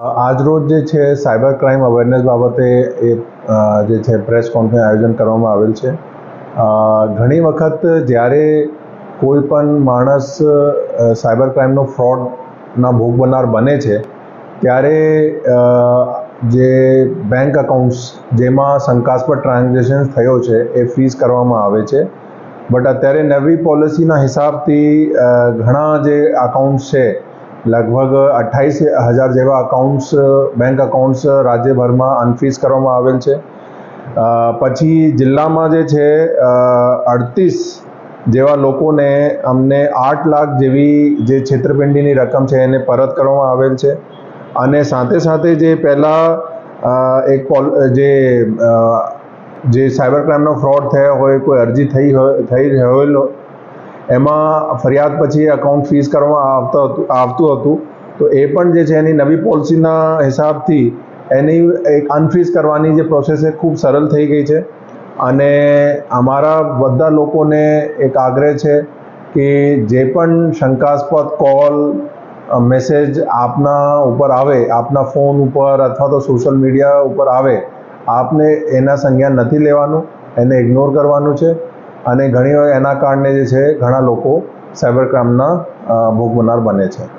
આજરોજ જે છે, સાયબર ક્રાઇમ અવેરનેસ બાબતે એ જે છે, પ્રેસ કોન્ફરન્સ આયોજન કરવામાં આવેલ છે. ઘણી વખત જ્યારે કોઈ પણ માણસ સાયબર ક્રાઇમનો ફ્રોડના ભોગ બનનાર બને છે, ત્યારે જે બેંક અકાઉન્ટ્સ જેમાં શંકાસ્પદ ટ્રાન્ઝેક્શન થયો છે, એ ફ્રીઝ કરવામાં આવે છે. બટ અત્યારે નવી પોલિસીના હિસાબથી ઘણા જે અકાઉન્ટ્સ છે લગભગ અઠ્ઠાવીસ હજાર જેવા અકાઉન્ટ્સ બેંક અકાઉન્ટ્સ રાજ્યભરમાં અનફ્રીઝ કરવામાં આવેલ છે. પછી જિલ્લામાં જે છે અડતીસ જેવા લોકોને અમને આઠ લાખ જેવી જે છેતરપિંડીની રકમ છે એને પરત કરવામાં આવેલ છે. અને સાથે સાથે જે પહેલાં એક જે જે સાયબર ક્રાઇમનો ફ્રોડ થયો હોય, કોઈ અરજી થઈ હોય, થઈ હોયેલો એમાં ફરિયાદ પછી અકાઉન્ટ ફીસ કરવામાં આવતા હતું, આવતું હતું. તો એ પણ જે છે એની નવી પોલિસીના હિસાબથી એની એક અનફ્રીઝ કરવાની જે પ્રોસેસ છે ખૂબ સરળ થઈ ગઈ છે. અને અમારા બધા લોકોને એક આગ્રહ છે કે જે પણ શંકાસ્પદ કોલ મેસેજ આપના ઉપર આવે, આપના ફોન ઉપર અથવા તો સોશિયલ મીડિયા ઉપર આવે, આપને એના સંજ્ઞાન નથી લેવાનું, એને ઇગ્નોર કરવાનું છે. અને ઘણીવાર એના કારણે જે છે ઘણા લોકો સાયબર ક્રાઇમના ભોગ બનનાર બને છે.